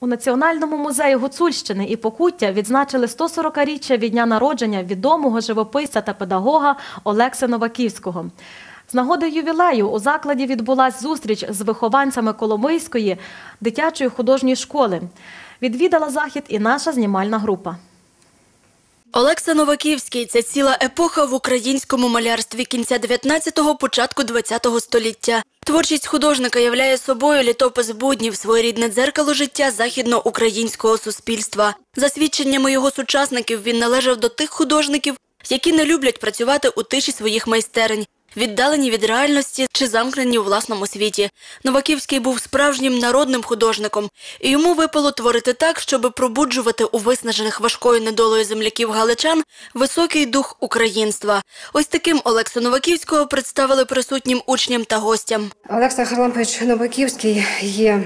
У Національному музеї Гуцульщини і Покуття відзначили 140-річчя від дня народження відомого живописця та педагога Олекси Новаківського. З нагоди ювілею у закладі відбулася зустріч з вихованцями Коломийської дитячої художньої школи. Відвідала захід і наша знімальна група. Олекса Новаківський це ціла епоха в українському малярстві кінця 19-го, початку 20-го століття. Творчість художника являє собою літопис буднів, своєрідне дзеркало життя західноукраїнського суспільства. За свідченнями його сучасників, він належав до тих художників, які не люблять працювати у тиші своїх майстерень, віддалені від реальності чи замкнені у власному світі. Новаківський був справжнім народним художником, і йому випало творити так, щоб пробуджувати у виснажених важкою недолею земляків галичан високий дух українства. Ось таким Олексу Новаківського представили присутнім учням та гостям. Олекса Харлампович Новаківський є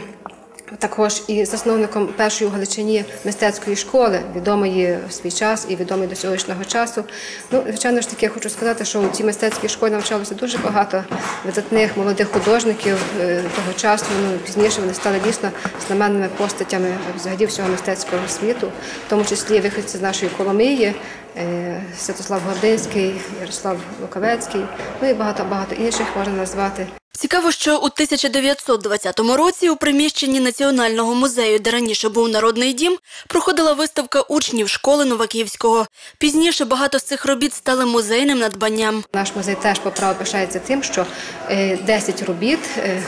також і засновником першої у Галичині мистецької школи, відомої в свій час і відомої до сьогоднішнього часу. Ну, звичайно ж таки, я хочу сказати, що у цій мистецькій школі навчалося дуже багато видатних молодих художників е, того часу. Ну, пізніше вони стали дійсно знаменними постатями взагалі всього мистецького світу, в тому числі виходці з нашої Коломиї. е, Святослав Гординський, Ярослав Луковецький, ну і багато багато інших можна назвати. Цікаво, що у 1920 році у приміщенні Національного музею, де раніше був народний дім, проходила виставка учнів школи Новаківського. Пізніше багато з цих робіт стали музейним надбанням. Наш музей теж по праву пишається тим, що е, 10 робіт е,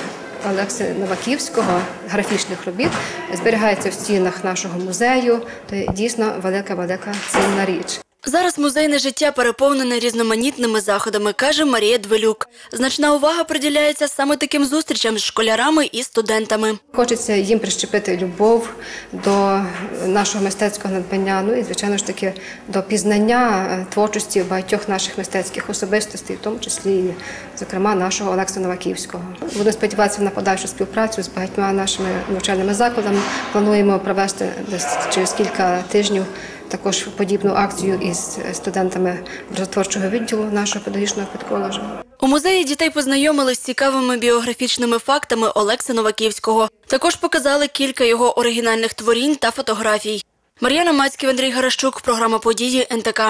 Олекси Новаківського, графічних робіт, зберігається в стінах нашого музею. Це дійсно велика, велика цінна річ. Зараз музейне життя переповнене різноманітними заходами, каже Марія Двелюк. Значна увага приділяється саме таким зустрічам з школярами і студентами. Хочеться їм прищепити любов до нашого мистецького надбання, ну і звичайно ж таки до пізнання е, творчості багатьох наших мистецьких особистостей, в тому числі, зокрема, нашого Олекса Новаківського. Будемо сподіватися на подальшу співпрацю з багатьма нашими навчальними закладами. Плануємо провести десь через кілька тижнів. Також подібну акцію із студентами образотворчого відділу нашого педагогічного підколеджу. У музеї дітей познайомили з цікавими біографічними фактами Олекса Новаківського. Також показали кілька його оригінальних творінь та фотографій. Мар'яна Мацьків, Андрій Гарашчук, програма події НТК.